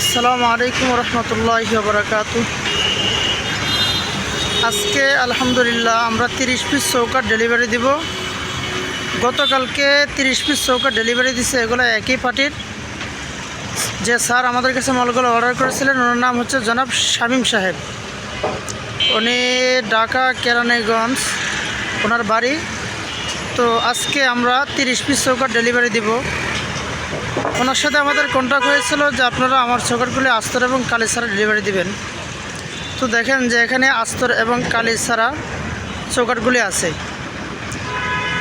আসসালামু আলাইকুম রহমতুল্লাহ বরকাত আজকে আলহামদুলিল্লাহ আমরা তিরিশ পিস চৌকাট ডেলিভারি দিব। গতকালকে তিরিশ পিস চৌকাট ডেলিভারি দিছে এগুলো একই পার্টির। যে স্যার আমাদের কাছে মালগুলো অর্ডার করেছিলেন, ওনার নাম হচ্ছে জনাব শামীম সাহেব। উনি ঢাকা, কেরানীগঞ্জ, ওনার বাড়ি। তো আজকে আমরা তিরিশ পিস চৌকাট ডেলিভারি দিব। ওনার সাথে আমাদের কন্ট্যাক্ট হয়েছিল যে আপনারা আমার চৌকাটগুলি আস্তর এবং কালিসারা ডেলিভারি দিবেন। তো দেখেন যে এখানে আস্তর এবং কালিসারা চৌকাটগুলি আছে।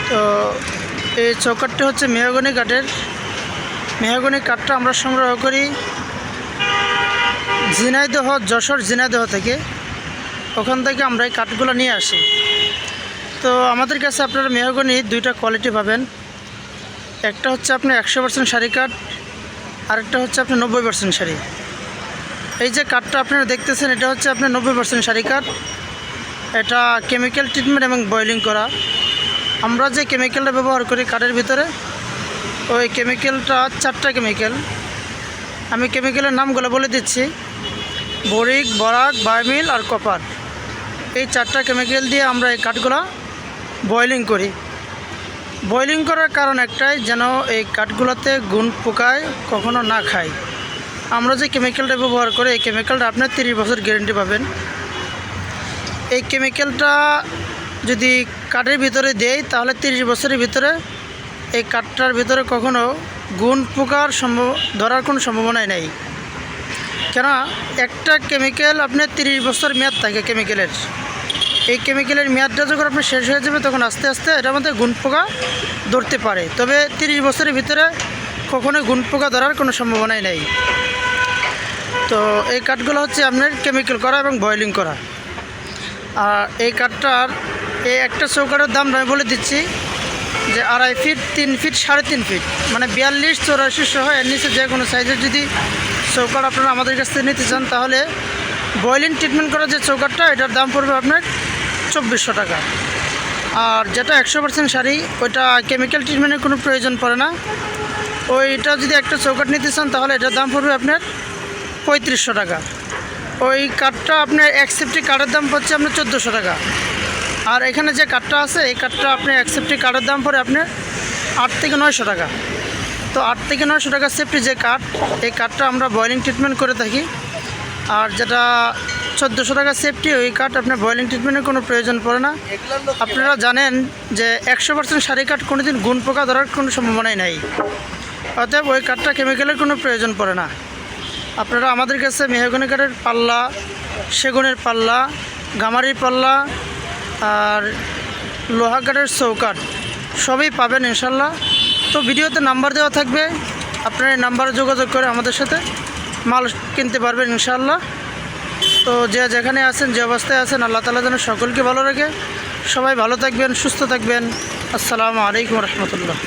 তো এই চৌকাটটি হচ্ছে মেহগনি কাঠের। মেহগনি কাঠটা আমরা সংগ্রহ করি ঝিনাইদহ, যশোর ঝিনাইদহ থেকে। ওখান থেকে আমরা এই কাঠগুলো নিয়ে আসি। তো আমাদের কাছে আপনারা মেহগনি দুইটা কোয়ালিটি পাবেন। একটা হচ্ছে আপনি একশো পার্সেন্ট শাড়ি কাঠ আরেকটা হচ্ছে আপনি নব্বই পার্সেন্ট শাড়ি। এই যে কাঠটা আপনারা দেখতেছেন, এটা হচ্ছে আপনার নব্বই পার্সেন্ট শাড়ি কাঠ এটা কেমিক্যাল ট্রিটমেন্ট এবং বয়েলিং করা। আমরা যে কেমিক্যালটা ব্যবহার করি কাঠের ভিতরে, ওই কেমিক্যালটা চারটা কেমিক্যাল আমি কেমিক্যালের নামগুলো বলে দিচ্ছি। বরিক, বরাক, বায়োমিল আর কপার। এই চারটা কেমিক্যাল দিয়ে আমরা এই কাঠগুলো বয়েলিং করি। বয়েলিং করার কারণ একটাই, যেন এই কাঠগুলোতে গুণ পোকায় কখনো না খায়। আমরা যে কেমিক্যালটা ব্যবহার করি, এই কেমিক্যালটা আপনার তিরিশ বছর গ্যারেন্টি পাবেন। এই কেমিক্যালটা যদি কাঠের ভিতরে দেয় তাহলে তিরিশ বছরের ভিতরে এই কাঠটার ভিতরে কখনো গুণ পোকার সম্ভব, ধরার কোনো সম্ভাবনাই নেই। কেন একটা কেমিক্যাল আপনার তিরিশ বছর মেয়াদ থাকে কেমিক্যালের। এই কেমিক্যালের মেয়াদটা যখন আপনার শেষ হয়ে যাবে, তখন আস্তে আস্তে এটার মধ্যে গুণ পোকা ধরতে পারে। তবে তিরিশ বছরের ভিতরে কখনোই গুণ পোকা ধরার কোনো সম্ভাবনাই নেই। তো এই কাঠগুলো হচ্ছে আপনার কেমিক্যাল করা এবং বয়েলিং করা। আর এই কাঠটার এই একটা চৌকাঠের দাম আমি বলে দিচ্ছি যে আড়াই ফিট, তিন ফিট, সাড়ে তিন ফিট। মানে বিয়াল্লিশ, চৌরাশি সহ এর নিচে যে কোনো সাইজের যদি চৌকাঠ আপনারা আমাদের কাছ থেকে নিতে চান, তাহলে বয়েলিং ট্রিটমেন্ট করা যে চৌকাঠটা, এটার দাম পড়বে আপনার চব্বিশশো টাকা। আর যেটা একশো পার্সেন্ট শাড়ি, ওইটা কেমিক্যাল ট্রিটমেন্টের কোনো প্রয়োজন পড়ে না। ওইটা যদি একটা চৌকাট নিতে চান, তাহলে এটার দাম পড়বে আপনার পঁয়ত্রিশশো টাকা। ওই কাঠটা আপনার সেফটি কাঠের দাম পড়ছে আপনার চোদ্দোশো টাকা। আর এখানে যে কাঠটা আছে, এই কাঠটা আপনি এক সেফটি কাঠের দাম পড়ে আপনার আট থেকে নয়শো টাকা। তো আট থেকে নয়শো টাকা সেফটি যে কাঠ, এই কাঠটা আমরা বয়েলিং ট্রিটমেন্ট করে থাকি। আর যেটা চোদ্দোশো টাকা সেফটি ওই কাঠ আপনার বয়েলিং ট্রিটমেন্টের কোনো প্রয়োজন পড়ে না। আপনারা জানেন যে একশো পার্সেন্ট শাড়ি কাঠ কোনো দিন গুণ পোকা ধরার কোনো সম্ভাবনাই নাই। অতএব ওই কাঠটা কেমিক্যালের কোনো প্রয়োজন পড়ে না। আপনারা আমাদের কাছে মেহগনি কাঠের পাল্লা, সেগুনের পাল্লা, গামারির পাল্লা আর লোহা কাঠের চৌকাঠ সবই পাবেন ইনশাল্লাহ। তো ভিডিওতে নাম্বার দেওয়া থাকবে। আপনারা এই নাম্বারে যোগাযোগ করে আমাদের সাথে মাল কিনতে পারবেন ইনশাল্লাহ। তো যে যেখানে আছেন, যে অবস্থায় আছেন, আল্লাহ তালা যেন সকলকে ভালো রাখে। সবাই ভালো থাকবেন, সুস্থ থাকবেন। আসসালামু আলাইকুম রহমতুল্লাহ।